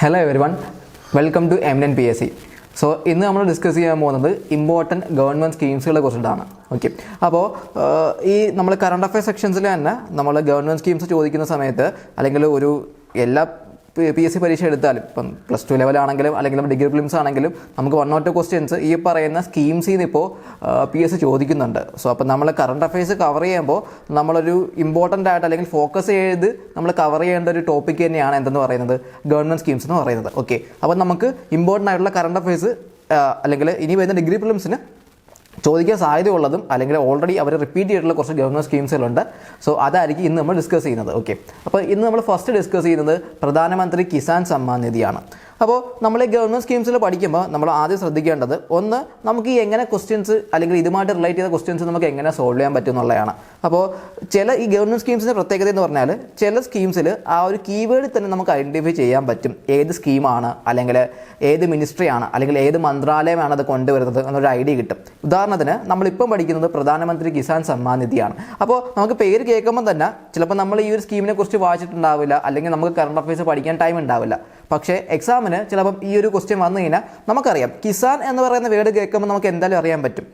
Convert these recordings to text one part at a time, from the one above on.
Hello every one welcome to M N P S C so ഇന്ന് നമ്മൾ discuss ചെയ്യാൻ പോകുന്നത് ഇമ്പോർട്ടന്റ് ഗവൺമെന്റ് സ്കീംസുകളെ കുറിച്ചിട്ടാണ്. ഓക്കെ അപ്പോൾ ഈ നമ്മൾ കറണ്ട് അഫയർ സെക്ഷൻസിൽ തന്നെ നമ്മൾ ഗവൺമെന്റ് സ്കീംസ് ചോദിക്കുന്ന സമയത്ത് അല്ലെങ്കിൽ ഒരു എല്ലാ പി എസ് സി പരീക്ഷ എടുത്താലും ഇപ്പം പ്ലസ് ടു ലെവലാണെങ്കിലും അല്ലെങ്കിൽ ഡിഗ്രി ഫിലിംസ് ആണെങ്കിലും നമുക്ക് വൺ ഓർ ക്വസ്റ്റ്യൻസ് ഈ പറയുന്ന സ്കീംസിൽ നിന്ന് ഇപ്പോൾ പി എസ് സി ചോദിക്കുന്നുണ്ട്. സോ അപ്പം നമ്മൾ കറണ്ട് അഫയേഴ്സ് കവർ ചെയ്യുമ്പോൾ നമ്മളൊരു ഇമ്പോർട്ടന്റ് ആയിട്ട് അല്ലെങ്കിൽ ഫോക്കസ് ചെയ്ത് നമ്മൾ കവർ ചെയ്യേണ്ട ഒരു ടോപ്പിക് തന്നെയാണ് എന്തെന്ന് പറയുന്നത്? ഗവൺമെന്റ് സ്കീംസ് എന്ന് പറയുന്നത്. ഓക്കെ അപ്പം നമുക്ക് ഇമ്പോർട്ടന്റ് ആയിട്ടുള്ള കറണ്ട് അഫയേഴ്സ് അല്ലെങ്കിൽ ഇനി വരുന്ന ഡിഗ്രി ഫിലിംസിന് ചോദിക്കാൻ സാധ്യതയുള്ളതും അല്ലെങ്കിൽ ഓൾറെഡി അവർ റിപ്പീറ്റ് ചെയ്തിട്ടുള്ള കുറച്ച് ഗവർണർ സ്കീംസുകളുണ്ട് സോ അതായിരിക്കും ഇന്ന് നമ്മൾ ഡിസ്കസ് ചെയ്യുന്നത്. ഓക്കെ അപ്പോൾ ഇന്ന് നമ്മൾ ഫസ്റ്റ് ഡിസ്കസ് ചെയ്യുന്നത് പ്രധാനമന്ത്രി കിസാൻ സമ്മാൻ നിധിയാണ്. അപ്പോൾ നമ്മൾ ഗവൺമെന്റ് സ്കീംസിൽ പഠിക്കുമ്പോൾ നമ്മൾ ആദ്യം ശ്രദ്ധിക്കേണ്ടത് ഒന്ന് നമുക്ക് ഈ എങ്ങനെ ക്വസ്റ്റ്യൻസ് അല്ലെങ്കിൽ ഇതുമായിട്ട് റിലേറ്റ് ചെയ്ത ക്വസ്റ്റ്യൻസ് നമുക്ക് എങ്ങനെ സോൾവ് ചെയ്യാൻ പറ്റും എന്നുള്ളതാണ്. അപ്പോൾ ചില ഈ ഗവൺമെന്റ് സ്കീംസിന്റെ പ്രത്യേകത എന്ന് പറഞ്ഞാൽ ചില സ്കീംസിൽ ആ ഒരു കീവേഡിൽ തന്നെ നമുക്ക് ഐഡന്റിഫൈ ചെയ്യാൻ പറ്റും. ഏത് സ്കീമാണ് അല്ലെങ്കിൽ ഏത് മിനിസ്ട്രിയാണ് അല്ലെങ്കിൽ ഏത് മന്ത്രാലയമാണ് അത് കൊണ്ടുവരുന്നത് എന്നൊരു ഐഡിയ കിട്ടും. ഉദാഹരണത്തിന് നമ്മളിപ്പം പഠിക്കുന്നത് പ്രധാനമന്ത്രി കിസാൻ സമ്മാൻ നിധിയാണ്. അപ്പോൾ നമുക്ക് പേര് കേൾക്കുമ്പോൾ തന്നെ ചിലപ്പോൾ നമ്മൾ ഈ ഒരു സ്കീമിനെ കുറിച്ച് വായിച്ചിട്ടുണ്ടാവില്ല അല്ലെങ്കിൽ നമുക്ക് കറണ്ട് അഫയേഴ്സ് പഠിക്കാൻ ടൈം ഉണ്ടാവില്ല. പക്ഷേ എക്സാമിന് ചിലപ്പം ഈ ഒരു ക്വസ്റ്റ്യൻ വന്നു കഴിഞ്ഞാൽ നമുക്കറിയാം. കിസാൻ എന്ന് പറയുന്ന വേർഡ് കേൾക്കുമ്പോൾ നമുക്ക് എന്തായാലും അറിയാൻ പറ്റും.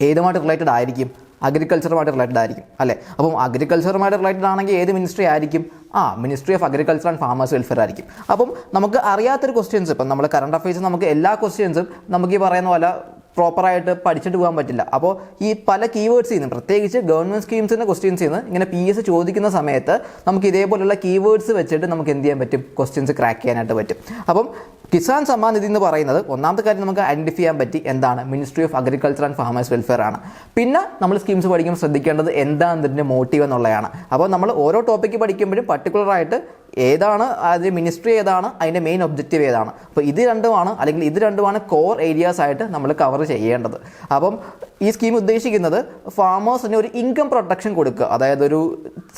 ഏതുമായിട്ട് റിലേറ്റഡ് ആയിരിക്കും? അഗ്രികൾച്ചറുമായിട്ട് റിലേറ്റഡ് ആയിരിക്കും അല്ലേ? അപ്പം അഗ്രികൾച്ചറുമായിട്ട് റിലേറ്റഡ് ആണെങ്കിൽ ഏത് മിനിസ്ട്രി ആയിരിക്കും? ആ ministry of agriculture and farmers welfare ആയിരിക്കും. അപ്പം നമുക്ക് അറിയാത്തൊരു ക്വസ്റ്റ്യൻസ് ഇപ്പം നമ്മൾ കറണ്ട് അഫയേഴ്സ് നമുക്ക് എല്ലാ ക്വസ്റ്റ്യൻസും നമുക്ക് ഈ പറയുന്ന പോലെ പ്രോപ്പറായിട്ട് പഠിച്ചിട്ട് പോകാൻ പറ്റില്ല. അപ്പോൾ ഈ പല കീവേഡ്സിൽ നിന്ന് പ്രത്യേകിച്ച് ഗവൺമെന്റ് സ്കീംസിന്റെ ക്വസ്റ്റ്യൻസിൽ നിന്ന് ഇങ്ങനെ പി എസ് ചോദിക്കുന്ന സമയത്ത് നമുക്ക് ഇതേപോലുള്ള കീവേഡ്സ് വെച്ചിട്ട് നമുക്ക് എന്ത് ചെയ്യാൻ പറ്റും? ക്വസ്റ്റ്യൻസ് ക്രാക്ക് ചെയ്യാനായിട്ട് പറ്റും. അപ്പം കിസാൻ സമ്മാൻ നിധി എന്ന് പറയുന്നത് ഒന്നാമത്തെ കാര്യം നമുക്ക് ഐഡന്റിഫൈ ചെയ്യാൻ പറ്റി എന്താണ്? Ministry of agriculture and farmers welfare ആണ്. പിന്നെ നമ്മൾ സ്കീംസ് പഠിക്കുമ്പോൾ ശ്രദ്ധിക്കേണ്ടത് എന്താണ് ഇതിന്റെ മോട്ടീവ് എന്നുള്ളതാണ്. അപ്പോൾ നമ്മൾ ഓരോ ടോപ്പിക്ക് പഠിക്കുമ്പോഴും പർട്ടിക്കുലറായിട്ട് ഏതാണ് അതിന്റെ മിനിസ്ട്രി ഏതാണ് അതിന്റെ മെയിൻ ഒബ്ജക്റ്റീവ് ഏതാണ്. അപ്പോൾ ഇത് രണ്ടുമാണ് അല്ലെങ്കിൽ ഇത് രണ്ടുമാണ് കോർ ഏരിയാസ് ആയിട്ട് നമ്മൾ കവർ ചെയ്യേണ്ടത്. അപ്പം ഈ സ്കീം ഉദ്ദേശിക്കുന്നത് ഫാമേഴ്സിന് ഒരു ഇൻകം പ്രൊട്ടക്ഷൻ കൊടുക്കുക. അതായത് ഒരു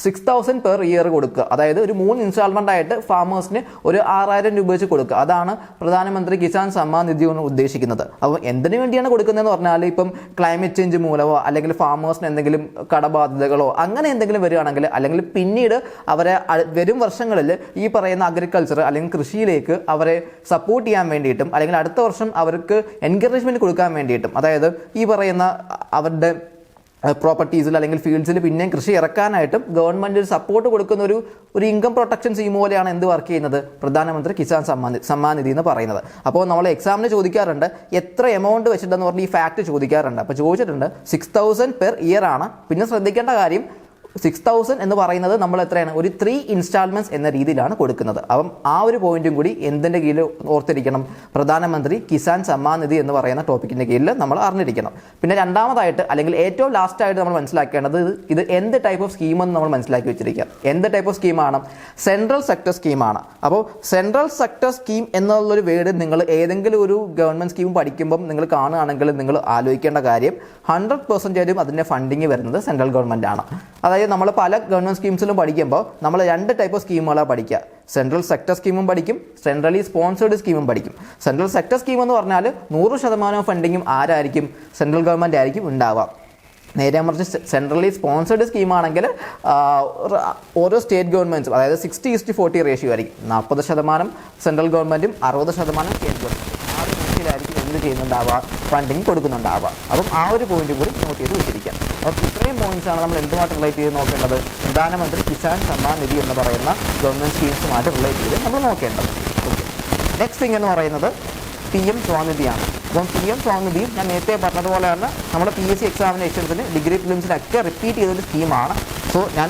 സിക്സ് തൗസൻഡ് പെർ ഇയർ കൊടുക്കുക. അതായത് ഒരു മൂന്ന് ഇൻസ്റ്റാൾമെന്റ് ആയിട്ട് ഫാമേഴ്സിന് ഒരു ആറായിരം രൂപ വെച്ച് കൊടുക്കുക. അതാണ് പ്രധാനമന്ത്രി കിസാൻ സമ്മാൻ നിധി എന്ന് ഉദ്ദേശിക്കുന്നത്. അപ്പോൾ എന്തിനു വേണ്ടിയാണ് കൊടുക്കുന്നതെന്ന് പറഞ്ഞാൽ ഇപ്പം ക്ലൈമറ്റ് ചേഞ്ച് മൂലമോ അല്ലെങ്കിൽ ഫാമേഴ്സിന് എന്തെങ്കിലും കടബാധ്യതകളോ അങ്ങനെ എന്തെങ്കിലും വരികയാണെങ്കിൽ അല്ലെങ്കിൽ പിന്നീട് അവരെ വരും വർഷങ്ങളിൽ ഈ പറയുന്ന അഗ്രികൾച്ചർ അല്ലെങ്കിൽ കൃഷിയിലേക്ക് അവരെ സപ്പോർട്ട് ചെയ്യാൻ വേണ്ടിയിട്ടും അല്ലെങ്കിൽ അടുത്ത വർഷം അവർക്ക് എൻകറേജ്മെന്റ് കൊടുക്കാൻ വേണ്ടിയിട്ടും അതായത് ഈ പറയുന്ന അവരുടെ പ്രോപ്പർട്ടീസിൽ അല്ലെങ്കിൽ ഫീൽഡ്സിൽ പിന്നെയും കൃഷി ഇറക്കാനായിട്ടും ഗവൺമെന്റ് ഒരു സപ്പോർട്ട് കൊടുക്കുന്ന ഒരു ഒരു ഇൻകം പ്രൊട്ടക്ഷൻ സ്കീം പോലെയാണ് എന്ത് വർക്ക് ചെയ്യുന്നത്? പ്രധാനമന്ത്രി കിസാൻ സമ്മാൻ സമ്മാൻ നിധി എന്ന് പറയുന്നത്. അപ്പോൾ നമ്മൾ എക്സാമിന് ചോദിക്കാറുണ്ട് എത്ര എമൗണ്ട് വെച്ചിട്ടെന്ന് പറഞ്ഞ് ഈ ഫാക്ട് ചോദിക്കാറുണ്ട്. അപ്പോൾ ചോദിച്ചിട്ടുണ്ട് സിക്സ് തൗസൻഡ് പെർ ഇയർ ആണ്. പിന്നെ ശ്രദ്ധിക്കേണ്ട കാര്യം സിക്സ് തൗസൻഡ് എന്ന് പറയുന്നത് നമ്മൾ എത്രയാണ്? ഒരു ത്രീ ഇൻസ്റ്റാൾമെന്റ്സ് എന്ന രീതിയിലാണ് കൊടുക്കുന്നത്. അപ്പം ആ ഒരു പോയിന്റും കൂടി എന്തിന്റെ കീഴിൽ ഓർത്തിരിക്കണം? പ്രധാനമന്ത്രി കിസാൻ സമ്മാൻ നിധി എന്ന് പറയുന്ന ടോപ്പിക്കിന്റെ കീഴിൽ നമ്മൾ അറിഞ്ഞിരിക്കണം. പിന്നെ രണ്ടാമതായിട്ട് അല്ലെങ്കിൽ ഏറ്റവും ലാസ്റ്റായിട്ട് നമ്മൾ മനസ്സിലാക്കേണ്ടത് ഇത് എന്ത് ടൈപ്പ് ഓഫ് സ്കീമെന്ന് നമ്മൾ മനസ്സിലാക്കി വെച്ചിരിക്കുക. എന്ത് ടൈപ്പ് ഓഫ് സ്കീമാണ് സെൻട്രൽ സെക്ടർ സ്കീമാണ് അപ്പോൾ സെൻട്രൽ സെക്ടർ സ്കീം എന്നുള്ളൊരു വേർഡ് നിങ്ങൾ ഏതെങ്കിലും ഒരു ഗവൺമെന്റ് സ്കീം പഠിക്കുമ്പം നിങ്ങൾ കാണുകയാണെങ്കിൽ നിങ്ങൾ ആലോചിക്കേണ്ട കാര്യം ഹൺഡ്രഡ് പെർസെന്റേജും അതിന്റെ ഫണ്ടിങ് വരുന്നത് സെൻട്രൽ ഗവൺമെന്റ് ആണ്. അതായത് നമ്മൾ പല ഗവൺമെന്റ് സ്കീംസിലും പഠിക്കുമ്പോൾ നമ്മൾ രണ്ട് ടൈപ്പ് ഓഫ് സ്കീമുകളാണ് പഠിക്കുക സെൻട്രൽ സെക്ടർ സ്കീമും പഠിക്കും സെൻട്രലി സ്പോൺസേഡ് സ്കീമും പഠിക്കും. സെൻട്രൽ സെക്ടർ സ്കീം എന്ന് പറഞ്ഞാൽ നൂറ് ശതമാനം ഫണ്ടിങ്ങും ആരായിരിക്കും? സെൻട്രൽ ഗവൺമെന്റ് ആയിരിക്കും ഉണ്ടാവുക. നേരെ മറിച്ച് സെൻട്രലി സ്പോൺസേഡ് സ്കീമാണെങ്കിൽ ഓരോ സ്റ്റേറ്റ് ഗവൺമെന്റ്സും അതായത് സിക്സ്റ്റി ഇസ്റ്റ് ഫോർട്ടി റേഷ്യോ ആയിരിക്കും. നാൽപ്പത് ശതമാനം സെൻട്രൽ ഗവൺമെന്റും അറുപത് ശതമാനം സ്റ്റേറ്റ് ഗവൺമെന്റും ആ ഒരു എന്ത് ചെയ്യുന്നുണ്ടാവുക ഫണ്ടിങ് കൊടുക്കുന്നുണ്ടാവുക. അപ്പം ആ ഒരു പോയിന്റ് കൂടി നോട്ട് ചെയ്ത് വെച്ചിരിക്കാം അപ്പോൾ ഇത്രയും പോയിന്റ്സ് ആണ് നമ്മൾ എന്തുമായിട്ട് റിലേറ്റ് ചെയ്ത് നോക്കേണ്ടത്? പ്രധാനമന്ത്രി കിസാൻ സമ്മാൻ നിധി എന്ന് പറയുന്ന ഗവൺമെന്റ് സ്കീംസുമായിട്ട് റിലേറ്റ് ചെയ്ത് നമ്മൾ നോക്കേണ്ടത്. ഓക്കെ നെക്സ്റ്റ് തിങ് എന്ന് പറയുന്നത് പി എം സ്വാനിധിയാണ് അപ്പം പി എം സ്വാനിധിയും ഞാൻ നേരത്തെ പറഞ്ഞതുപോലെ തന്നെ നമ്മുടെ പി എസ് സി എക്സാമിനേഷൻസിന് ഡിഗ്രി ഫിലിംസിനൊക്കെ റിപ്പീറ്റ് ചെയ്തൊരു സ്കീമാണ് സോ ഞാൻ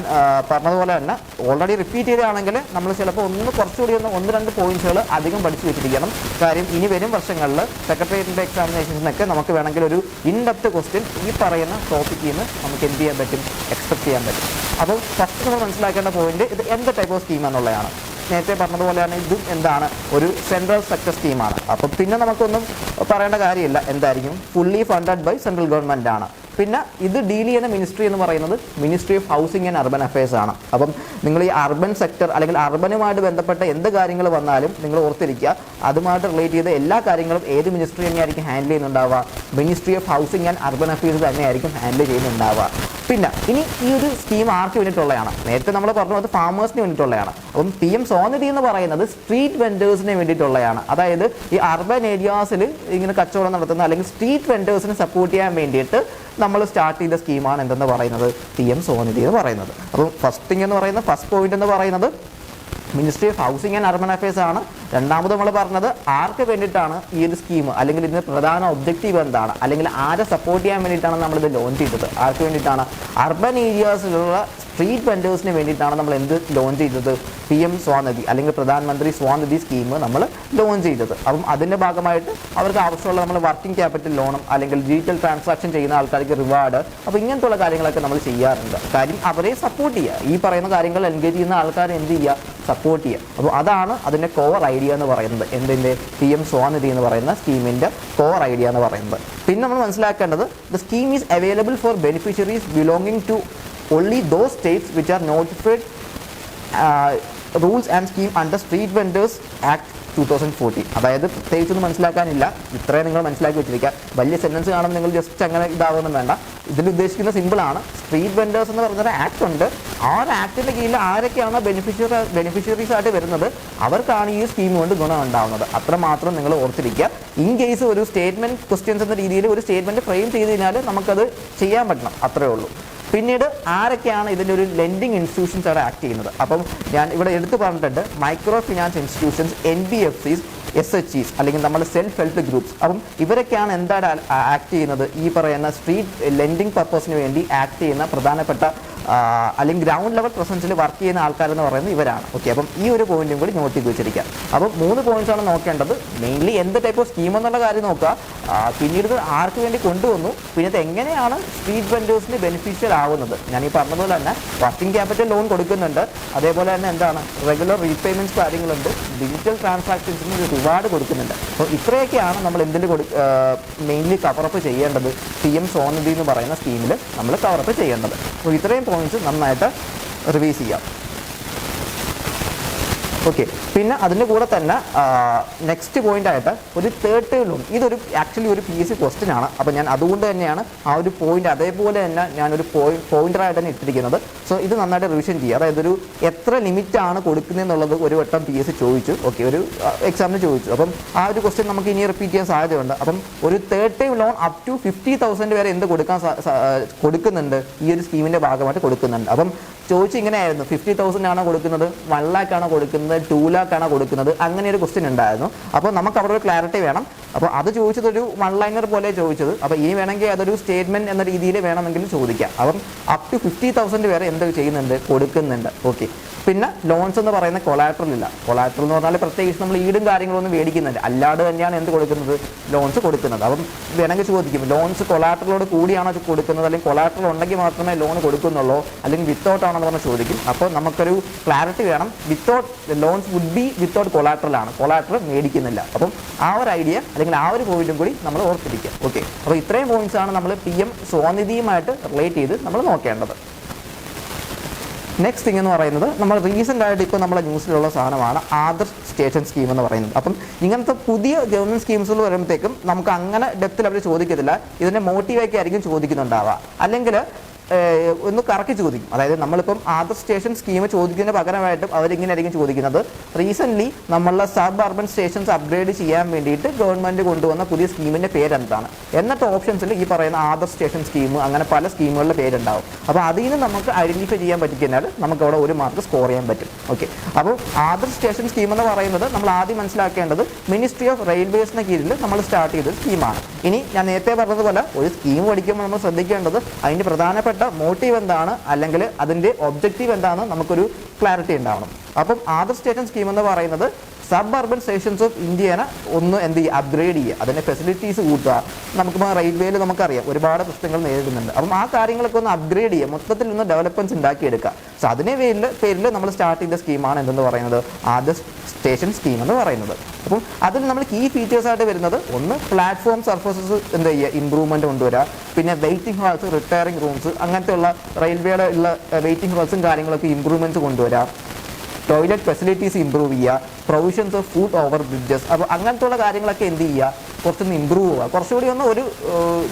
പറഞ്ഞതുപോലെ തന്നെ ഓൾറെഡി റിപ്പീറ്റ് ചെയ്തതാണെങ്കിൽ നമ്മൾ ചിലപ്പോൾ ഒന്ന് കുറച്ചുകൂടി ഒന്ന് ഒന്ന് രണ്ട് പോയിന്റ്സുകൾ അധികം പഠിച്ചു വെച്ചിരിക്കണം. കാര്യം ഇനി വരും വർഷങ്ങളിൽ സെക്രട്ടേറിയറ്റിന്റെ എക്സാമിനേഷൻസിനൊക്കെ നമുക്ക് വേണമെങ്കിൽ ഒരു ഇൻ ഡെപ്ത് ക്വസ്റ്റ്യൻ ഈ പറയുന്ന ടോപ്പിക്കിൽ നിന്ന് നമുക്ക് എന്ത് ചെയ്യാൻ പറ്റും? എക്സ്പെക്ട് ചെയ്യാൻ പറ്റും. അപ്പോൾ ഫസ്റ്റ് നമ്മൾ മനസ്സിലാക്കേണ്ട പോയിന്റ് ഇത് എന്ത് ടൈപ്പ് ഓഫ് സ്കീം എന്നുള്ളതാണ് നേരത്തെ പറഞ്ഞതുപോലെ തന്നെ ഇതും എന്താണ്? ഒരു സെൻട്രൽ സക്സസ് സ്കീമാണ് അപ്പം പിന്നെ നമുക്കൊന്നും പറയേണ്ട കാര്യമില്ല. എന്തായിരിക്കും? Fully funded by central government ആണ്. പിന്നെ ഇത് ഡീൽ ചെയ്യുന്ന മിനിസ്ട്രി എന്ന് പറയുന്നത് ministry of housing and urban affairs ആണ്. അപ്പം നിങ്ങൾ ഈ അർബൻ സെക്ടർ അല്ലെങ്കിൽ അർബനുമായിട്ട് ബന്ധപ്പെട്ട എന്ത് കാര്യങ്ങൾ വന്നാലും നിങ്ങൾ ഓർത്തിരിക്കുക അതുമായിട്ട് റിലേറ്റ് ചെയ്ത എല്ലാ കാര്യങ്ങളും ഏത് മിനിസ്ട്രി തന്നെയായിരിക്കും handle ചെയ്യുന്നുണ്ടാവുക? Ministry of housing and urban affairs തന്നെയായിരിക്കും ഹാൻഡിൽ ചെയ്യുന്നുണ്ടാവുക. പിന്നെ ഇനി ഈ ഒരു സ്കീം ആർക്ക് വേണ്ടിയിട്ടുള്ളതാണ്? നേരത്തെ നമ്മൾ പറഞ്ഞു അത് ഫാമേഴ്സിന് വേണ്ടിയിട്ടുള്ളതാണ്. അപ്പം പി എം സോനിധി എന്ന് പറയുന്നത് സ്ട്രീറ്റ് വെൻഡേഴ്സിന് വേണ്ടിയിട്ടുള്ളതാണ്. അതായത് ഈ അർബൻ ഏരിയാസിൽ ഇങ്ങനെ കച്ചവടം നടത്തുന്ന അല്ലെങ്കിൽ സ്ട്രീറ്റ് വെൻഡേഴ്സിനെ സപ്പോർട്ട് ചെയ്യാൻ വേണ്ടിയിട്ട് നമ്മൾ സ്റ്റാർട്ട് ചെയ്ത സ്കീമാണ് എന്തെന്ന് പറയുന്നത്? പി എം സോനിധി എന്ന് പറയുന്നത്. അപ്പം ഫസ്റ്റ് തിങ് എന്ന് പറയുന്നത് ഫസ്റ്റ് പോയിന്റ് എന്ന് പറയുന്നത് ministry of housing and urban affairs ആണ്. രണ്ടാമത് നമ്മൾ പറഞ്ഞത് ആർക്ക് വേണ്ടിയിട്ടാണ് ഈ ഒരു സ്കീം അല്ലെങ്കിൽ ഇതിന്റെ പ്രധാന ഒബ്ജക്റ്റീവ് എന്താണ്? അല്ലെങ്കിൽ ആരെ സപ്പോർട്ട് ചെയ്യാൻ വേണ്ടിയിട്ടാണ് നമ്മളിത് ലോഞ്ച് ചെയ്തത്? ആർക്ക് വേണ്ടിയിട്ടാണ്? അർബൻ ഏരിയാസിലുള്ള സ്ട്രീറ്റ് വെൻഡേഴ്സിന് വേണ്ടിയിട്ടാണ് നമ്മൾ എന്ത് ലോഞ്ച് ചെയ്തത്? പി എം സ്വാനിധി അല്ലെങ്കിൽ പ്രധാനമന്ത്രി സ്വാനിധി സ്കീം നമ്മൾ ലോഞ്ച് ചെയ്തത്. അപ്പം അതിന്റെ ഭാഗമായിട്ട് അവർക്ക് ആവശ്യമുള്ള നമ്മൾ വർക്കിംഗ് ക്യാപിറ്റൽ ലോണും അല്ലെങ്കിൽ ഡിജിറ്റൽ ട്രാൻസാക്ഷൻ ചെയ്യുന്ന ആൾക്കാർക്ക് റിവാർഡ് അപ്പോൾ ഇങ്ങനത്തുള്ള കാര്യങ്ങളൊക്കെ നമ്മൾ ചെയ്യാറുണ്ട്. കാര്യം അവരെ സപ്പോർട്ട് ചെയ്യുക. ഈ പറയുന്ന കാര്യങ്ങൾ എൻഗേജ് ചെയ്യുന്ന ആൾക്കാർ എന്ത് ചെയ്യുക? സപ്പോർട്ട് ചെയ്യുക. അപ്പോൾ അതാണ് അതിന്റെ കോർ ഐഡിയ എന്ന് പറയുന്നത്. എന്തിന്റെ പി എം സ്വാനിധി എന്ന് പറയുന്ന സ്കീമിന്റെ കോർ ഐഡിയ എന്ന് പറയുന്നത്. പിന്നെ നമ്മൾ മനസ്സിലാക്കേണ്ടത് the scheme is available for beneficiaries belonging to only those states which are notified uh, rules and scheme under street vendors act 2014 അതായത് പ്രത്യേകിച്ചൊന്നും മനസ്സിലാക്കാനില്ല. ഇത്രയും നിങ്ങൾ മനസ്സിലാക്കി വെച്ചിരിക്കുക. വലിയ സെന്റൻസ് കാണുമ്പോൾ നിങ്ങൾ ജസ്റ്റ് അങ്ങനെ ഇതാകുമെന്ന് വേണ്ട. ഇതിൽ ഉദ്ദേശിക്കുന്ന സിമ്പിളാണ് സ്ട്രീറ്റ് വെൻഡേഴ്സ് എന്ന് പറഞ്ഞൊരു ആക്ട് ഉണ്ട്. ആ ഒരു ആക്ടിന്റെ കീഴിൽ ആരൊക്കെയാണ് ബെനിഫിഷ്യറി ബെനിഫിഷ്യറീസ് ആയിട്ട് വരുന്നത്? അവർക്കാണ് ഈ സ്കീം കൊണ്ട് ഗുണം ഉണ്ടാവുന്നത്. അത്ര മാത്രം നിങ്ങൾ ഓർത്തിരിക്കുക. ഇൻ കേസ് ഒരു സ്റ്റേറ്റ്മെന്റ് ക്വസ്റ്റ്യൻസ് എന്ന രീതിയിൽ ഒരു സ്റ്റേറ്റ്മെന്റ് ഫ്രെയിം ചെയ്ത് കഴിഞ്ഞാൽ നമുക്കത് ചെയ്യാൻ പറ്റണം. അത്രേ ഉള്ളൂ. പിന്നീട് ആരൊക്കെയാണ് ഇതിന്റെ ഒരു ലെൻഡിങ് ഇൻസ്റ്റിറ്റ്യൂഷൻസ് അവിടെ ആക്ട് ചെയ്യുന്നത്? അപ്പം ഞാൻ ഇവിടെ എടുത്തു പറഞ്ഞിട്ടുണ്ട് micro finance institutions N B F Cs S H Gs അല്ലെങ്കിൽ നമ്മൾ സെൽഫ് ഹെൽപ്പ് ഗ്രൂപ്പ്സ് അപ്പം ഇവരൊക്കെയാണ് എന്താണ് ആക്ട് ചെയ്യുന്നത്? ഈ പറയുന്ന സ്ട്രീറ്റ് ലെൻഡിങ് പർപ്പസിന് വേണ്ടി ആക്ട് ചെയ്യുന്ന പ്രധാനപ്പെട്ട അല്ലെങ്കിൽ ഗ്രൗണ്ട് ലെവൽ പ്രസൻസിൽ വർക്ക് ചെയ്യുന്ന ആൾക്കാരെന്ന് പറയുന്നത് ഇവരാണ്. ഓക്കെ അപ്പം ഈ ഒരു പോയിന്റും കൂടി നോട്ട് ചെയ്ത് വെച്ചിരിക്കുക അപ്പം മൂന്ന് പോയിന്റ്സ് ആണ് നോക്കേണ്ടത്. മെയിൻലി എന്ത് ടൈപ്പ് ഓഫ് സ്കീം എന്നുള്ള കാര്യം നോക്കുക. പിന്നീട് ഇത് ആർക്ക് വേണ്ടി കൊണ്ടുവന്നു? പിന്നെ ഇത് എങ്ങനെയാണ് സ്ട്രീറ്റ് വെൻഡേഴ്സിന് ബെനിഫിഷ്യൽ ആവുന്നത്? ഞാൻ ഈ പറഞ്ഞതുപോലെ തന്നെ വർക്കിംഗ് ക്യാപിറ്റൽ ലോൺ കൊടുക്കുന്നുണ്ട്. അതേപോലെ തന്നെ എന്താണ്? റെഗുലർ റീപേയ്മെന്റ്സ് കാര്യങ്ങളുണ്ട്. ഡിജിറ്റൽ ട്രാൻസാക്ഷൻസിന് ഒരു റിവാർഡ് കൊടുക്കുന്നുണ്ട്. അപ്പോൾ ഇത്രയൊക്കെയാണ് നമ്മൾ എന്തിൽ കൊടു മെയിൻലി കവറപ്പ് ചെയ്യേണ്ടത്. പി എം സോനിധി എന്ന് പറയുന്ന സ്കീമിൽ നമ്മൾ കവറപ്പ് ചെയ്യേണ്ടത്. അപ്പോൾ ഇത്രയും പോയിന്റ്സ് നന്നായിട്ട് റിവീസ് ചെയ്യാം. ഓക്കെ പിന്നെ അതിന്റെ കൂടെ തന്നെ നെക്സ്റ്റ് പോയിന്റ് ആയിട്ട് ഒരു തേർഡ് ടൈം ലോൺ ഇതൊരു ആക്ച്വലി ഒരു പി എസ് സി ക്വസ്റ്റ്യൻ ആണ്. അപ്പോൾ ഞാൻ അതുകൊണ്ട് തന്നെയാണ് ആ ഒരു പോയിന്റ് അതേപോലെ തന്നെ ഞാനൊരു പോയിന്ററായിട്ട് തന്നെ ഇട്ടിരിക്കുന്നത്. സോ ഇത് നന്നായിട്ട് റിവിഷൻ ചെയ്യുക. അതായത് ഒരു എത്ര ലിമിറ്റ് ആണ് കൊടുക്കുന്നതെന്നുള്ളത് ഒരു വട്ടം പി എസ് സി ചോദിച്ചു. ഓക്കെ ഒരു എക്സാമിന് ചോദിച്ചു. അപ്പം ആ ഒരു ക്വസ്റ്റ്യൻ നമുക്ക് ഇനി റിപ്പീറ്റ് ചെയ്യാൻ സാധ്യതയുണ്ട്. അപ്പം ഒരു third time loan up to fifty thousand വരെ എന്ത് കൊടുക്കാൻ കൊടുക്കുന്നുണ്ട്? ഈ ഒരു സ്കീമിന്റെ ഭാഗമായിട്ട് കൊടുക്കുന്നുണ്ട്. അപ്പം ചോദിച്ചു ഇങ്ങനെയായിരുന്നു ഫിഫ്റ്റി തൗസൻഡ് ആണോ കൊടുക്കുന്നത്? വൺ ലാക്ക് ആണോ കൊടുക്കുന്നത്? ടു ലാക്ക് ആണോ കൊടുക്കുന്നത്? അങ്ങനെ ഒരു ക്വസ്റ്റ്യൻ ഉണ്ടായിരുന്നു. അപ്പോൾ നമുക്ക് അവിടെ ഒരു ക്ലാരിറ്റി വേണം. അപ്പോൾ അത് ചോദിച്ചത് ഒരു വൺ ലൈനർ പോലെ ചോദിച്ചത്. അപ്പോൾ ഇനി വേണമെങ്കിൽ അതൊരു സ്റ്റേറ്റ്മെന്റ് എന്ന രീതിയിൽ വേണമെങ്കിൽ ചോദിക്കാം. അപ്പം അപ് ടു ഫിഫ്റ്റി തൗസൻഡ് വരെ എന്തൊക്കെ ചെയ്യുന്നുണ്ട്? കൊടുക്കുന്നുണ്ട്. ഓക്കെ പിന്നെ ലോൺസ് എന്ന് പറയുന്ന കൊളാട്രൽ ഇല്ല. കൊളാട്രൽ എന്ന് പറഞ്ഞാൽ പ്രത്യേകിച്ച് നമ്മൾ ഈടും കാര്യങ്ങളൊന്നും മേടിക്കുന്നില്ല. അല്ലാതെ തന്നെയാണ് എന്ത് കൊടുക്കുന്നത്? ലോൺസ് കൊടുക്കുന്നത്. അപ്പം വേണമെങ്കിൽ ചോദിക്കും. ലോൺസ് കൊളാട്രലോട് കൂടിയാണോ കൊടുക്കുന്നത്? അല്ലെങ്കിൽ കൊളാട്രൽ ഉണ്ടെങ്കിൽ മാത്രമേ ലോൺ കൊടുക്കുന്നുള്ളൂ. അല്ലെങ്കിൽ വിത്തൗട്ട് ആണെന്ന് പറഞ്ഞ് ചോദിക്കും. അപ്പോൾ നമുക്കൊരു ക്ലാരിറ്റി വേണം. Without loans would be without collateral ആണ്. കൊളാട്രൽ മേടിക്കുന്നില്ല. അപ്പം ആ ഒരു ഐഡിയ അല്ലെങ്കിൽ ആ ഒരു പോയിന്റും കൂടി നമ്മൾ ഓർത്തിരിക്കുക. ഓക്കെ അപ്പോൾ ഇത്രയും പോയിന്റ്സ് ആണ് നമ്മൾ പി എം സ്വാനിധിയുമായിട്ട് റിലേറ്റ് ചെയ്ത് നമ്മൾ നോക്കേണ്ടത്. നെക്സ്റ്റ് തിങ് എന്ന് പറയുന്നത് നമ്മൾ റീസെന്റ് ആയിട്ട് ഇപ്പോൾ നമ്മുടെ ന്യൂസിലുള്ള സാധനമാണ് ആദർ സ്റ്റേഷൻ സ്കീം എന്ന് പറയുന്നത്. അപ്പം ഇങ്ങനത്തെ പുതിയ ഗവൺമെന്റ് സ്കീംസുകൾ വരുമ്പോഴത്തേക്കും നമുക്ക് അങ്ങനെ ഡെപ്തിൽ അവർ ചോദിക്കത്തില്ല. ഇതിന്റെ മോട്ടീവൊക്കെ ആയിരിക്കും ചോദിക്കുന്നുണ്ടാവുക. അല്ലെങ്കിൽ ഒന്ന് കറക്കി ചോദിക്കും. അതായത് നമ്മളിപ്പം ആദർ സ്റ്റേഷൻ സ്കീം ചോദിക്കുന്ന പകരമായിട്ടും അവരിങ്ങനെ ആയിരിക്കും ചോദിക്കുന്നത്. റീസെന്റ്ലി നമ്മളുടെ സബ് അർബൻ സ്റ്റേഷൻസ് അപ്ഗ്രേഡ് ചെയ്യാൻ വേണ്ടിയിട്ട് ഗവൺമെന്റ് കൊണ്ടുവന്ന പുതിയ സ്കീമിന്റെ പേരെന്താണ്? എന്നിട്ട് ഓപ്ഷൻസിൽ ഈ പറയുന്ന ആദർ സ്റ്റേഷൻ സ്കീം അങ്ങനെ പല സ്കീമുകളുടെ പേരുണ്ടാവും. അപ്പോൾ അതിൽ നിന്ന് നമുക്ക് ഐഡന്റിഫൈ ചെയ്യാൻ പറ്റിക്കഴിഞ്ഞാൽ നമുക്ക് അവിടെ ഒരു മാർക്ക് സ്കോർ ചെയ്യാൻ പറ്റും. ഓക്കെ അപ്പോൾ ആദർ സ്റ്റേഷൻ സ്കീം എന്ന് പറയുന്നത് നമ്മൾ ആദ്യം മനസ്സിലാക്കേണ്ടത് മിനിസ്ട്രി ഓഫ് റെയിൽവേസിന് കീഴിൽ നമ്മൾ സ്റ്റാർട്ട് ചെയ്ത സ്കീമാണ്. ഇനി ഞാൻ നേരത്തെ പറഞ്ഞതുപോലെ ഒരു സ്കീം പഠിക്കുമ്പോൾ നമ്മൾ ശ്രദ്ധിക്കേണ്ടത് അതിന്റെ പ്രധാനപ്പെട്ട മോട്ടീവ് എന്താണ്? അല്ലെങ്കിൽ അതിന്റെ ഒബ്ജക്റ്റീവ് എന്താണ്? നമുക്കൊരു ക്ലാരിറ്റി ഉണ്ടാവണം. അപ്പം ആദർ സ്റ്റേഷൻ സ്കീം എന്ന് പറയുന്നത് സബ് അർബൻ സ്റ്റേഷൻസ് ഓഫ് ഇന്ത്യനെ ഒന്ന് എന്ത് ചെയ്യുക? അപ്ഗ്രേഡ് ചെയ്യുക. അതിന്റെ ഫെസിലിറ്റീസ് കൂട്ടുക. നമുക്ക് റെയിൽവേയിൽ നമുക്കറിയാം ഒരുപാട് പ്രശ്നങ്ങൾ നേരിടുന്നുണ്ട്. അപ്പം ആ കാര്യങ്ങളൊക്കെ ഒന്ന് അപ്ഗ്രേഡ് ചെയ്യുക. മൊത്തത്തിൽ ഒന്ന് ഡെവലപ്മെന്റ്സ് ഉണ്ടാക്കിയെടുക്കുക. സോ അതിനെ പേരിൽ പേരിൽ നമ്മൾ സ്റ്റാർട്ട് ചെയ്ത സ്കീമാണ് എന്തെന്ന് പറയുന്നത്? ആദ്യ സ്റ്റേഷൻ സ്കീം എന്ന് പറയുന്നത്. അപ്പം അതിൽ നമ്മൾ കീ ഫീച്ചേഴ്സ് ആയിട്ട് വരുന്നത് ഒന്ന് പ്ലാറ്റ്ഫോം സർഫസസ് എന്താ ചെയ്യുക? ഇമ്പ്രൂവ്മെന്റ് കൊണ്ടുവരിക. പിന്നെ വെയിറ്റിംഗ് ഹാൾസ് റിട്ടയറിംഗ് റൂംസ് അങ്ങനത്തെ ഉള്ള റെയിൽവേയുടെ ഉള്ള വെയിറ്റിംഗ് ഹാൾസും കാര്യങ്ങളൊക്കെ ഇമ്പ്രൂവ്മെന്റ്സ് കൊണ്ടുവരിക. ടോയ്ലറ്റ് ഫെസിലിറ്റീസ് ഇമ്പ്രൂവ് ചെയ്യുക. Provisions of foot over bridges അപ്പോൾ അങ്ങനത്തെ ഉള്ള കാര്യങ്ങളൊക്കെ എന്ത് ചെയ്യുക? കുറച്ചൊന്ന് ഇമ്പ്രൂവ് ചെയ്യുക കുറച്ചുകൂടി ഒന്ന് ഒരു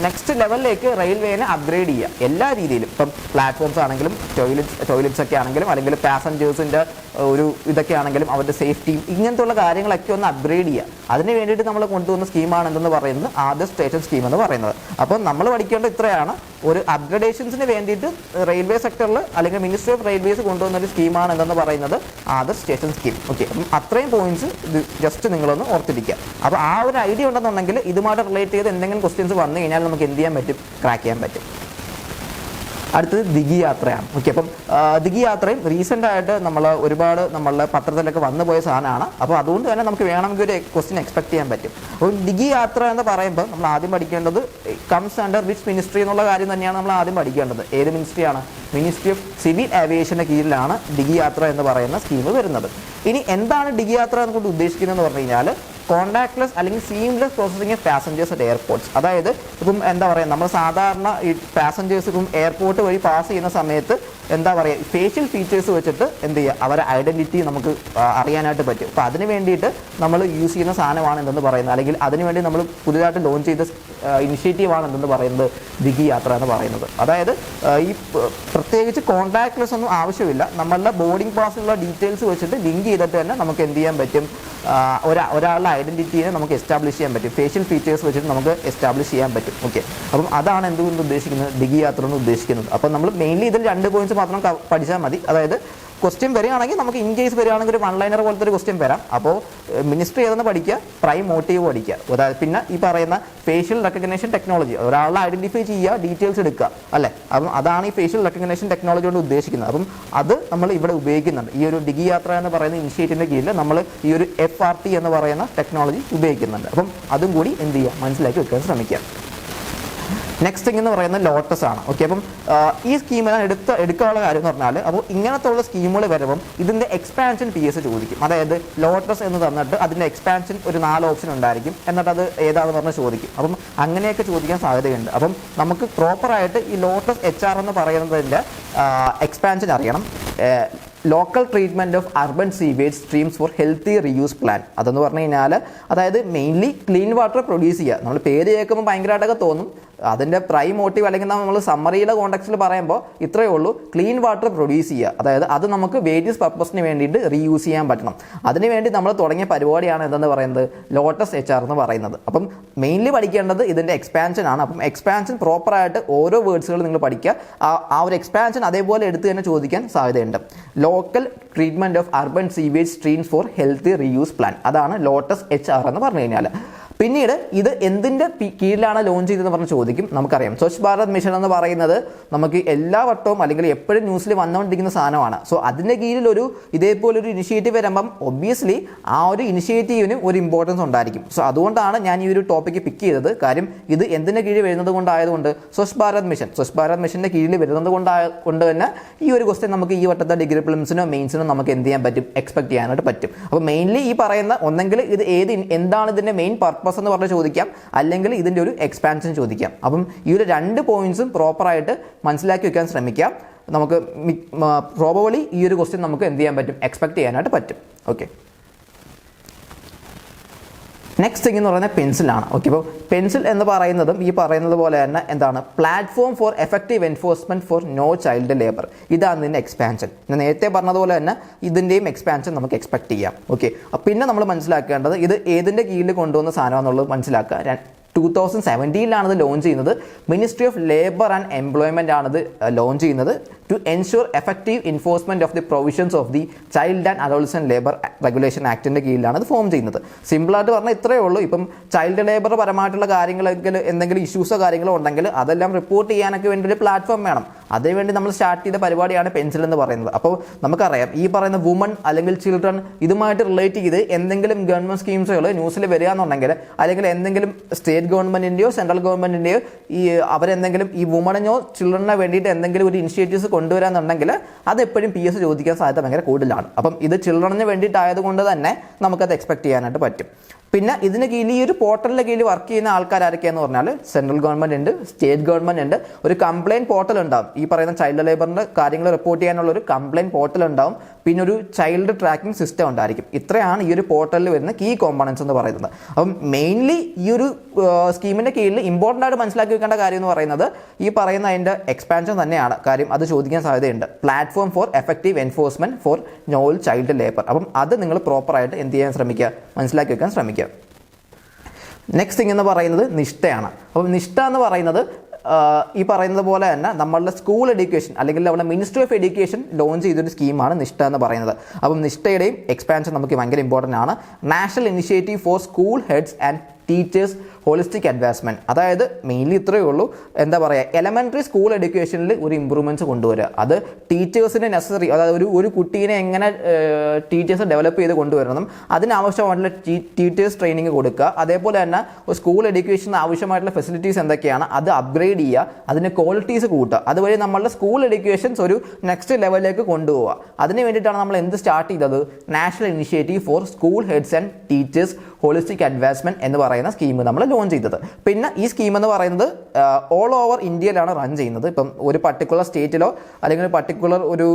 നെക്സ്റ്റ് ലെവലിലേക്ക് റെയിൽവേനെ അപ്ഗ്രേഡ് ചെയ്യുക. എല്ലാ രീതിയിലും. ഇപ്പം പ്ലാറ്റ്ഫോംസ് ആണെങ്കിലും ടോയ്ലറ്റ് ടോയ്ലറ്റ്സ് ഒക്കെ ആണെങ്കിലും അല്ലെങ്കിൽ പാസഞ്ചേഴ്സിന്റെ ഒരു ഇതൊക്കെ ആണെങ്കിലും അവരുടെ സേഫ്റ്റിയും ഇങ്ങനത്തുള്ള കാര്യങ്ങളൊക്കെ ഒന്ന് അപ്ഗ്രേഡ് ചെയ്യുക. അതിന് വേണ്ടിയിട്ട് നമ്മൾ കൊണ്ടുവന്ന സ്കീമാണ് എന്തെന്ന് പറയുന്നത്? ആദ്യ സ്റ്റേഷൻ സ്കീം എന്ന് പറയുന്നത്. അപ്പോൾ നമ്മൾ പഠിക്കേണ്ട ഇത്രയാണ്. ഒരു അപ്ഗ്രഡേഷൻസിന് വേണ്ടിയിട്ട് റെയിൽവേ സെക്ടറിൽ അല്ലെങ്കിൽ മിനിസ്ട്രി ഓഫ് റെയിൽവേസ് കൊണ്ടുവന്ന ഒരു സ്കീമാണ് എന്തെന്ന് പറയുന്നത്? ആദർ സ്റ്റേഷൻ സ്കീം ഓക്കെ അത്രയും പോയിന്റ്സ് ജസ്റ്റ് നിങ്ങളൊന്ന് ഓർത്തിരിക്കുക. അപ്പോൾ ആ ഒരു ഐഡിയ ഉണ്ടെന്നുണ്ടെങ്കിൽ ഇതുമായിട്ട് റിലേറ്റ് ചെയ്ത് എന്തെങ്കിലും ക്വസ്റ്റ്യൻസ് വന്നു കഴിഞ്ഞാൽ നമുക്ക് എന്ത് ചെയ്യാൻ പറ്റും? ക്രാക്ക് ചെയ്യാൻ പറ്റും. അടുത്തത് ദിഗി യാത്രയാണ് ഓക്കെ അപ്പം ദിഗി യാത്രയും റീസെന്റ് ആയിട്ട് നമ്മൾ ഒരുപാട് നമ്മളുടെ പത്രത്തിലൊക്കെ വന്നു പോയ സാധനമാണ്. അപ്പോൾ അതുകൊണ്ട് തന്നെ നമുക്ക് വേണമെങ്കിൽ ഒരു ക്വസ്റ്റ്യൻ എക്സ്പെക്ട് ചെയ്യാൻ പറ്റും. അപ്പോൾ ദിഗി യാത്ര എന്ന് പറയുമ്പോൾ നമ്മൾ ആദ്യം പഠിക്കേണ്ടത് കംസ് അണ്ടർ വിച്ച് മിനിസ്ട്രി എന്നുള്ള കാര്യം തന്നെയാണ് നമ്മൾ ആദ്യം പഠിക്കേണ്ടത്. ഏത് മിനിസ്ട്രിയാണ് മിനിസ്ട്രി ഓഫ് സിവിൽ ഏവിയേഷന്റെ കീഴിലാണ് ഡിഗി യാത്ര എന്ന് പറയുന്ന സ്കീം വരുന്നത്. ഇനി എന്താണ് ഡിഗി യാത്ര എന്നുകൊണ്ട് ഉദ്ദേശിക്കുന്നത് എന്ന് പറഞ്ഞു കഴിഞ്ഞാൽ കോൺടാക്ട്ലെസ് അല്ലെങ്കിൽ seamless processing passengers at airports അതായത് ഇപ്പം എന്താ പറയുക നമ്മൾ സാധാരണ ഈ പാസഞ്ചേഴ്സ് ഇപ്പം എയർപോർട്ട് വഴി പാസ് ചെയ്യുന്ന സമയത്ത് എന്താ പറയുക ഫേഷ്യൽ ഫീച്ചേഴ്സ് വെച്ചിട്ട് എന്ത് ചെയ്യുക അവരെ ഐഡന്റിറ്റി നമുക്ക് അറിയാനായിട്ട് പറ്റും. അപ്പോൾ അതിന് വേണ്ടിയിട്ട് നമ്മൾ യൂസ് ചെയ്യുന്ന സാധനമാണ് എന്തെന്ന് പറയുന്നത്. അല്ലെങ്കിൽ അതിന് വേണ്ടി നമ്മൾ പുതിയതായിട്ട് ലോഞ്ച് ചെയ്ത ഇനിഷ്യേറ്റീവാണ് എന്തെന്ന് പറയുന്നത് ദിഗി യാത്ര എന്ന് പറയുന്നത്. അതായത് ഈ പ്രത്യേകിച്ച് കോൺടാക്ട്ലെസ് ഒന്നും ആവശ്യമില്ല. നമ്മളുടെ ബോർഡിംഗ് പാസിലുള്ള ഡീറ്റെയിൽസ് വെച്ചിട്ട് ലിങ്ക് ചെയ്തിട്ട് തന്നെ നമുക്ക് എന്ത് ചെയ്യാൻ പറ്റും? ഒരാ ഒരാളുടെ ഐഡന്റിറ്റിയെ നമുക്ക് എസ്റ്റാബ്ലിഷ് ചെയ്യാൻ പറ്റും. ഫേഷ്യൽ ഫീച്ചേഴ്സ് വെച്ചിട്ട് നമുക്ക് എസ്റ്റാബ്ലിഷ് ചെയ്യാൻ പറ്റും. ഓക്കെ അപ്പം അതാണ് എന്തുകൊണ്ട് ഉദ്ദേശിക്കുന്നത്? ഡിഗി യാത്ര എന്ന് ഉദ്ദേശിക്കുന്നത്. അപ്പം നമ്മൾ മെയിൻലി ഇതിൽ രണ്ട് പോയിന്റ്സ് മാത്രം പഠിച്ചാൽ മതി. അതായത് ക്വസ്റ്റ്യൻ വരികയാണെങ്കിൽ നമുക്ക് ഇൻ കേസ് വരികയാണെങ്കിൽ ഒരു വൺ ലൈനർ പോലത്തെ ഒരു ക്വസ്റ്റ്യൻ വരാം. അപ്പോൾ മിനിസ്ട്രി ഏതെന്ന് പഠിക്കുക പ്രൈം മോട്ടീവ് പഠിക്കുക. അതായത് പിന്നെ ഈ പറയുന്ന ഫേഷ്യൽ റെക്കഗ്നേഷൻ ടെക്നോളജി ഒരാളെ ഐഡന്റിഫൈ ചെയ്യുക ഡീറ്റെയിൽസ് എടുക്കുക അല്ലേ? അപ്പം അതാണ് ഈ ഫേഷ്യൽ റെക്കഗ്നേഷൻ ടെക്നോളജി കൊണ്ട് ഉദ്ദേശിക്കുന്നത്. അപ്പം അത് നമ്മൾ ഇവിടെ ഉപയോഗിക്കുന്നുണ്ട്. ഈ ഒരു ഡിഗി യാത്ര എന്ന് പറയുന്ന ഇനിഷ്യേറ്റീവിന്റെ കീഴിൽ നമ്മൾ ഈ ഒരു എഫ് ആർ ടി എന്ന് പറയുന്ന ടെക്നോളജി ഉപയോഗിക്കുന്നുണ്ട്. അപ്പം അതും കൂടി എന്ത് ചെയ്യുക? മനസ്സിലാക്കി വെക്കാൻ ശ്രമിക്കുക. നെക്സ്റ്റ് തിങ് എന്ന് പറയുന്നത് ലോട്ടസ് ആണ്. ഓക്കെ അപ്പം ഈ സ്കീമിൽ എടുത്ത എടുക്കാനുള്ള കാര്യം എന്ന് പറഞ്ഞാൽ അപ്പോൾ ഇങ്ങനത്തെ ഉള്ള സ്കീമുകൾ വരുമ്പം ഇതിന്റെ എക്സ്പാൻഷൻ പി എസ് ചോദിക്കും. അതായത് ലോട്ടസ് എന്ന് തന്നിട്ട് അതിന്റെ എക്സ്പാൻഷൻ ഒരു നാല് ഓപ്ഷൻ ഉണ്ടായിരിക്കും. എന്നിട്ട് അത് ഏതാണെന്ന് പറഞ്ഞ് ചോദിക്കും. അപ്പം അങ്ങനെയൊക്കെ ചോദിക്കാൻ സാധ്യതയുണ്ട്. അപ്പം നമുക്ക് പ്രോപ്പറായിട്ട് ഈ ലോട്ടസ് എച്ച് ആർ എന്ന് പറയുന്നതിന്റെ എക്സ്പാൻഷൻ അറിയണം. Local treatment of urban sewage streams for healthy reuse plan അതെന്ന് പറഞ്ഞു കഴിഞ്ഞാൽ അതായത് മെയിൻലി ക്ലീൻ വാട്ടർ പ്രൊഡ്യൂസ് ചെയ്യുക. നമ്മൾ പേര് കേൾക്കുമ്പോൾ ഭയങ്കരമായിട്ടൊക്കെ തോന്നും. അതിന്റെ പ്രൈം മോട്ടീവ് അല്ലെങ്കിൽ നമ്മൾ സമ്മറിയുടെ കോണ്ടക്സ്റ്റിൽ പറയുമ്പോൾ ഇത്രയേ ഉള്ളൂ. ക്ലീൻ വാട്ടർ പ്രൊഡ്യൂസ് ചെയ്യുക. അതായത് അത് നമുക്ക് വേരിയസ് പർപ്പസിന് വേണ്ടിയിട്ട് റീയൂസ് ചെയ്യാൻ പറ്റണം. അതിനുവേണ്ടി നമ്മൾ തുടങ്ങിയ പരിപാടിയാണ് എന്തെന്ന് പറയുന്നത്? ലോട്ടസ് എച്ച് ആർ എന്ന് പറയുന്നത്. അപ്പം മെയിൻലി പഠിക്കേണ്ടത് ഇതിന്റെ എക്സ്പാൻഷൻ ആണ്. അപ്പം എക്സ്പാൻഷൻ പ്രോപ്പറായിട്ട് ഓരോ വേർഡ്സുകൾ നിങ്ങൾ പഠിക്കുക. ആ- ഒരു എക്സ്പാൻഷൻ അതേപോലെ എടുത്ത് തന്നെ ചോദിക്കാൻ സാധ്യതയുണ്ട്. Local treatment of urban sewage streams for healthy reuse plan അതാണ് ലോട്ടസ് എച്ച് ആർ എന്ന് പറഞ്ഞു കഴിഞ്ഞാൽ പിന്നീട് ഇത് എന്തിന്റെ കീഴിലാണ് ലോഞ്ച് ചെയ്തതെന്ന് പറഞ്ഞ് ചോദിക്കും. നമുക്കറിയാം. സ്വച്ഛ് ഭാരത് മിഷൻ എന്ന് പറയുന്നത് നമുക്ക് എല്ലാ വട്ടവും അല്ലെങ്കിൽ എപ്പോഴും ന്യൂസിൽ വന്നുകൊണ്ടിരിക്കുന്ന സാധനമാണ്. സോ അതിന്റെ കീഴിൽ ഒരു ഇതേപോലെ ഒരു ഇനിഷ്യേറ്റീവ് വരുമ്പം ഒബ്വിയസ്ലി ആ ഒരു ഇനിഷ്യേറ്റീവിന് ഒരു ഇമ്പോർട്ടൻസ് ഉണ്ടായിരിക്കും. സോ അതുകൊണ്ടാണ് ഞാൻ ഈ ഒരു ടോപ്പിക്ക് പിക്ക് ചെയ്തത്. കാര്യം ഇത് എന്തിന്റെ കീഴിൽ വരുന്നത് കൊണ്ടായതുകൊണ്ട് സ്വച്ഛ് ഭാരത് മിഷൻ സ്വച്ഛ് ഭാരത് മിഷന്റെ കീഴിൽ വരുന്നത് കൊണ്ടായ കൊണ്ട് തന്നെ ഈ ഒരു ക്വസ്റ്റ്യൻ നമുക്ക് ഈ വട്ടത്തെ ഡിഗ്രി പ്ലിംസിനോ മെയിൻസിനോ നമുക്ക് എന്ത് ചെയ്യാൻ പറ്റും? എക്സ്പെക്ട് ചെയ്യാനായിട്ട് പറ്റും. അപ്പോൾ മെയിൻലി ഈ പറയുന്ന ഒന്നെങ്കിൽ ഇത് ഏത് എന്താണ് ഇതിന്റെ മെയിൻ പർപ്പസ് എന്ന് പറഞ്ഞ് ചോദിക്കാം. അല്ലെങ്കിൽ ഇതിന്റെ ഒരു എക്സ്പാൻഷൻ ചോദിക്കാം. അപ്പം ഈ ഒരു രണ്ട് പോയിന്റ്സും പ്രോപ്പറായിട്ട് മനസ്സിലാക്കി വെക്കാൻ ശ്രമിക്കാം. നമുക്ക് പ്രോബബിളി ഈ ഒരു ക്വസ്റ്റ്യൻ നമുക്ക് എന്ത് ചെയ്യാൻ പറ്റും? എക്സ്പെക്ട് ചെയ്യാനായിട്ട് പറ്റും. ഓക്കെ നെക്സ്റ്റ് തിങ് എന്ന് പറയുന്നത് പെൻസിലാണ് ഓക്കെ അപ്പോൾ പെൻസിൽ എന്ന് പറയുന്നതും ഈ പറയുന്നത് പോലെ തന്നെ എന്താണ്? Platform for effective enforcement for no child labour ഇതാണ് ഇതിന്റെ എക്സ്പാൻഷൻ ഞാൻ നേരത്തെ പറഞ്ഞതുപോലെ തന്നെ ഇതിന്റെയും എക്സ്പാൻഷൻ നമുക്ക് എക്സ്പെക്ട് ചെയ്യാം. ഓക്കെ പിന്നെ നമ്മൾ മനസ്സിലാക്കേണ്ടത് ഇത് ഏതിന്റെ കീഴിൽ കൊണ്ടുവന്ന സാധനമാണെന്നുള്ളത് മനസ്സിലാക്കുക. ടൂ തൗസൻഡ് സെവന്റീനിലാണ് ഇത് ലോഞ്ച് ചെയ്യുന്നത്. Ministry of labour and employment ആണ് ഇത് ലോഞ്ച് ചെയ്യുന്നത്. To ensure effective enforcement of the provisions of the child and adolescent labour regulation ആക്ടിന്റെ കീഴിലാണ് ഇത് ഫോം ചെയ്യുന്നത്. സിമ്പിളായിട്ട് പറഞ്ഞാൽ ഇത്രയേ ഉള്ളൂ. ഇപ്പം ചൈൽഡ് ലേബർ പരമായിട്ടുള്ള കാര്യങ്ങളൊക്കെ എന്തെങ്കിലും ഇഷ്യൂസോ കാര്യങ്ങളോ ഉണ്ടെങ്കിൽ അതെല്ലാം റിപ്പോർട്ട് ചെയ്യാനൊക്കെ വേണ്ടി ഒരു പ്ലാറ്റ്ഫോം വേണം അതിനുവേണ്ടി നമ്മൾ സ്റ്റാർട്ട് ചെയ്ത പരിപാടിയാണ് പെൻസിൽ എന്ന് പറയുന്നത്. അപ്പോൾ നമുക്കറിയാം ഈ പറയുന്ന വുമൺ അല്ലെങ്കിൽ ചിൽഡ്രൻ ഇതുമായിട്ട് റിലേറ്റ് ചെയ്ത് എന്തെങ്കിലും ഗവൺമെന്റ് സ്കീംസുകൾ ന്യൂസിൽ വരിക എന്നുണ്ടെങ്കിൽ അല്ലെങ്കിൽ എന്തെങ്കിലും സ്റ്റേറ്റ് ഗവൺമെന്റിന്റെയോ സെൻട്രൽ ഗവൺമെന്റിന്റെയോ ഈ അവരെന്തെങ്കിലും ഈ വുമണിനോ ചിൽഡ്രനോ വേണ്ടിയിട്ട് എന്തെങ്കിലും ഒരു ഇനിഷ്യേറ്റീവ്സ് കൊണ്ടുവരാന്നുണ്ടെങ്കിൽ അത് എപ്പോഴും പി എസ് ചോദിക്കാൻ സാധ്യത ഭയങ്കര കൂടുതലാണ്. അപ്പം ഇത് ചിൽഡ്രന് വേണ്ടിയിട്ടായതുകൊണ്ട് തന്നെ നമുക്കത് എക്സ്പെക്ട് ചെയ്യാനായിട്ട് പറ്റും. പിന്നെ ഇതിന് കീഴിൽ ഈ ഒരു പോർട്ടലിന്റെ കീഴിൽ വർക്ക് ചെയ്യുന്ന ആൾക്കാർ ആരൊക്കെയാന്ന് പറഞ്ഞാൽ സെൻട്രൽ ഗവൺമെന്റ് ഉണ്ട് സ്റ്റേറ്റ് ഗവൺമെന്റ് ഉണ്ട്. ഒരു കംപ്ലയിന്റ് പോർട്ടൽ ഉണ്ടാവും. ഈ പറയുന്ന ചൈൽഡ് ലേബറിന്റെ കാര്യങ്ങൾ റിപ്പോർട്ട് ചെയ്യാനുള്ള ഒരു കംപ്ലയിന്റ് പോർട്ടൽ ഉണ്ടാവും. പിന്നെ ഒരു ചൈൽഡ് ട്രാക്കിംഗ് സിസ്റ്റം ഉണ്ടായിരിക്കും. ഇത്രയാണ് ഈ ഒരു പോർട്ടലിൽ വരുന്ന കീ കോമ്പണൻസ് എന്ന് പറയുന്നത്. അപ്പം മെയിൻലി ഈ ഒരു സ്കീമിന്റെ കീഴിൽ ഇമ്പോർട്ടന്റ് ആയിട്ട് മനസ്സിലാക്കി വെക്കേണ്ട കാര്യം എന്ന് പറയുന്നത് ഈ പറയുന്ന അതിന്റെ എക്സ്പാൻഷൻ തന്നെയാണ്. കാര്യം അത് ചോദിക്കാൻ സാധ്യതയുണ്ട്. Platform for effective enforcement for no child labour അപ്പം അത് നിങ്ങൾ പ്രോപ്പറായിട്ട് എന്ത് ചെയ്യാൻ ശ്രമിക്കുക? മനസ്സിലാക്കി വെക്കാൻ ശ്രമിക്കുക. നെക്സ്റ്റ് തിങ് എന്ന് പറയുന്നത് നിഷ്ഠയാണ്. അപ്പം നിഷ്ഠ എന്ന് പറയുന്നത് ഈ പറയുന്നത് പോലെ തന്നെ നമ്മളുടെ സ്കൂൾ എഡ്യൂക്കേഷൻ അല്ലെങ്കിൽ നമ്മുടെ മിനിസ്ട്രി ഓഫ് എഡ്യൂക്കേഷൻ ലോഞ്ച് ചെയ്തൊരു സ്കീമാണ് നിഷ്ഠ എന്ന് പറയുന്നത്. അപ്പം നിഷ്ഠയുടെയും എക്സ്പാൻഷൻ നമുക്ക് ഭയങ്കര ഇമ്പോർട്ടന്റ് ആണ്. National initiative for school heads and teachers holistic advancement അതായത് മെയിൻലി ഇത്രയേ ഉള്ളൂ. എന്താ പറയുക എലമെന്ററി സ്കൂൾ എഡ്യൂക്കേഷനിൽ ഒരു ഇമ്പ്രൂവ്മെന്റ്സ് കൊണ്ടുവരിക അത് ടീച്ചേഴ്സിന് നെസസറി അതായത് ഒരു ഒരു കുട്ടീനെ എങ്ങനെ ടീച്ചേഴ്സ് ഡെവലപ്പ് ചെയ്ത് കൊണ്ടുവരണം അതിനാവശ്യമായിട്ടുള്ള ടീച്ചേഴ്സ് ട്രെയിനിങ് കൊടുക്കുക. അതേപോലെ തന്നെ സ്കൂൾ എഡ്യൂക്കേഷന് ആവശ്യമായിട്ടുള്ള ഫെസിലിറ്റീസ് എന്തൊക്കെയാണ് അത് അപ്ഗ്രേഡ് ചെയ്യുക അതിന്റെ ക്വാളിറ്റീസ് കൂട്ടുക. അതുവഴി നമ്മളുടെ സ്കൂൾ എഡ്യൂക്കേഷൻസ് ഒരു നെക്സ്റ്റ് ലെവലിലേക്ക് കൊണ്ടുപോവുക. അതിന് വേണ്ടിയിട്ടാണ് നമ്മൾ എന്ത് സ്റ്റാർട്ട് ചെയ്തത്? National initiative for school heads and teachers holistic advancement എന്ന് പറയുന്ന സ്കീം നമ്മൾ ലോഞ്ച് ചെയ്തത്. പിന്നെ ഈ സ്കീം എന്ന് പറയുന്നത് ഓൾ ഓവർ ഇന്ത്യയിലാണ് റൺ ചെയ്യുന്നത്. ഇപ്പം ഒരു പർട്ടിക്കുലർ സ്റ്റേറ്റിലോ അല്ലെങ്കിൽ പർട്ടിക്കുലർ ഒരു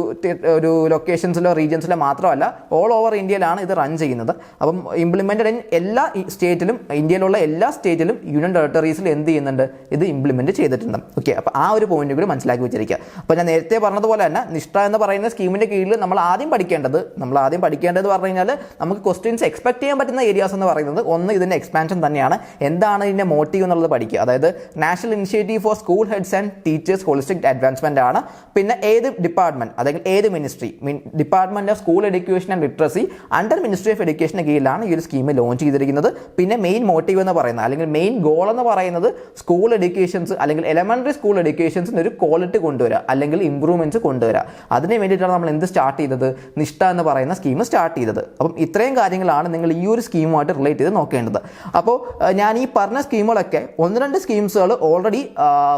ഒരു ലൊക്കേഷൻസിലോ റീജിയൻസിലോ മാത്രമല്ല ഓൾ ഓവർ ഇന്ത്യയിലാണ് ഇത് റൺ ചെയ്യുന്നത്. അപ്പം ഇംപ്ലിമെന്റഡ് ഇൻ എല്ലാ സ്റ്റേറ്റിലും ഇന്ത്യയിലുള്ള എല്ലാ സ്റ്റേറ്റിലും യൂണിയൻ ടെറിട്ടറീസിൽ എന്ത് ചെയ്യുന്നുണ്ട്? ഇത് ഇംപ്ലിമെന്റ് ചെയ്തിട്ടുണ്ട്. ഓക്കെ അപ്പോൾ ആ ഒരു പോയിന്റ് കൂടി മനസ്സിലാക്കി വെച്ചിരിക്കുക. അപ്പോൾ ഞാൻ നേരത്തെ പറഞ്ഞതുപോലെ തന്നെ നിഷ്ഠ എന്ന് പറയുന്ന സ്കീമിന്റെ കീഴിൽ നമ്മൾ ആദ്യം പഠിക്കേണ്ടത് നമ്മൾ ആദ്യം പഠിക്കേണ്ടത് പറഞ്ഞു കഴിഞ്ഞാൽ നമുക്ക് ക്വസ്റ്റ്യൻസ് എക്സ്പെക്ട് ചെയ്യാൻ പറ്റുന്ന ഏരിയാസ് എന്ന് പറയുന്നത്. ഒന്ന് ഇതിന്റെ എക്സ്പാൻഷൻ തന്നെയാണ്. എന്താണ് ഇതിന്റെ മോട്ടീവ് എന്നുള്ളത് പഠിക്കുക. അതായത് national initiative for school heads and teachers holistic advancement ആണ്. പിന്നെ ഏത് ഡിപ്പാർട്ട്മെന്റ് അല്ലെങ്കിൽ ഏത് ministry mean department of school education and literacy under ministry of എഡ്യൂക്കേഷന് കീഴിലാണ് ഈ ഒരു സ്കീം ലോഞ്ച് ചെയ്തിരിക്കുന്നത്. പിന്നെ മെയിൻ മോട്ടീവ് എന്ന് പറയുന്നത് അല്ലെങ്കിൽ മെയിൻ ഗോൾ എന്ന് പറയുന്നത് സ്കൂൾ എഡ്യൂക്കേഷൻസ് അല്ലെങ്കിൽ എലമെന്ററി സ്കൂൾ എഡ്യൂക്കേഷൻസിന് ഒരു ക്വാളിറ്റി കൊണ്ടുവരിക അല്ലെങ്കിൽ ഇമ്പ്രൂവ്മെന്റ്സ് കൊണ്ടുവരിക അതിന് വേണ്ടിയിട്ടാണ് നമ്മൾ എന്ത് സ്റ്റാർട്ട് ചെയ്തത്? നിഷ്ഠ എന്ന് പറയുന്ന സ്കീം സ്റ്റാർട്ട് ചെയ്തത്. അപ്പം ഇത്രയും കാര്യങ്ങളാണ് നിങ്ങൾ ഈ ഒരു സ്കീമുമായിട്ട് റിലേറ്റ് ചെയ്ത് നോക്കേണ്ടത്. അപ്പോൾ ഞാൻ ഈ പറഞ്ഞ സ്കീമുകളൊക്കെ ഒന്ന് രണ്ട് സ്കീംസുകൾ ഓൾറെഡി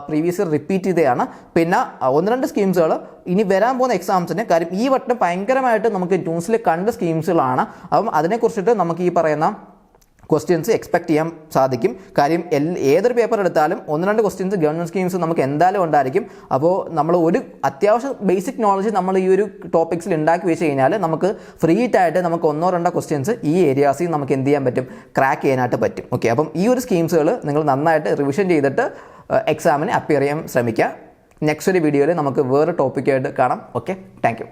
പ്രീവിയസ് ഇയർ റിപ്പീറ്റ് ചെയ്തതാണ്. പിന്നെ ഒന്ന് രണ്ട് സ്കീംസുകൾ ഇനി വരാൻ പോകുന്ന എക്സാംസിന് കാര്യം ഈ വട്ടം ഭയങ്കരമായിട്ട് നമുക്ക് ന്യൂസിൽ കണ്ട സ്കീംസുകളാണ്. അപ്പം അതിനെക്കുറിച്ചിട്ട് നമുക്ക് ഈ പറയുന്ന ക്വസ്റ്റ്യൻസ് എക്സ്പെക്ട് ചെയ്യാൻ സാധിക്കും. കാര്യം ഏതൊരു പേപ്പർ എടുത്താലും ഒന്ന് രണ്ട് ക്വസ്റ്റ്യൻസ് ഗവൺമെന്റ് സ്കീംസ് നമുക്ക് എന്തായാലും ഉണ്ടായിരിക്കും. അപ്പോൾ നമ്മൾ ഒരു അത്യാവശ്യം ബേസിക് നോളജ് നമ്മൾ ഈ ഒരു ടോപ്പിക്സിൽ ഉണ്ടാക്കി വെച്ച് കഴിഞ്ഞാൽ നമുക്ക് ഫ്രീ ആയിട്ട് നമുക്ക് ഒന്നോ രണ്ടോ ക്വസ്റ്റ്യൻസ് ഈ ഏരിയാസിൽ നമുക്ക് എന്ത് ചെയ്യാൻ പറ്റും? ക്രാക്ക് ചെയ്യാനായിട്ട് പറ്റും. ഓക്കെ അപ്പം ഈ ഒരു സ്കീംസുകൾ നിങ്ങൾ നന്നായിട്ട് റിവിഷൻ ചെയ്തിട്ട് എക്സാമിന് അപ്പിയർ ചെയ്യാൻ ശ്രമിക്കുക. നെക്സ്റ്റ് ഒരു വീഡിയോയിൽ നമുക്ക് വേറെ ടോപ്പിക്കായിട്ട് കാണാം. Okay thank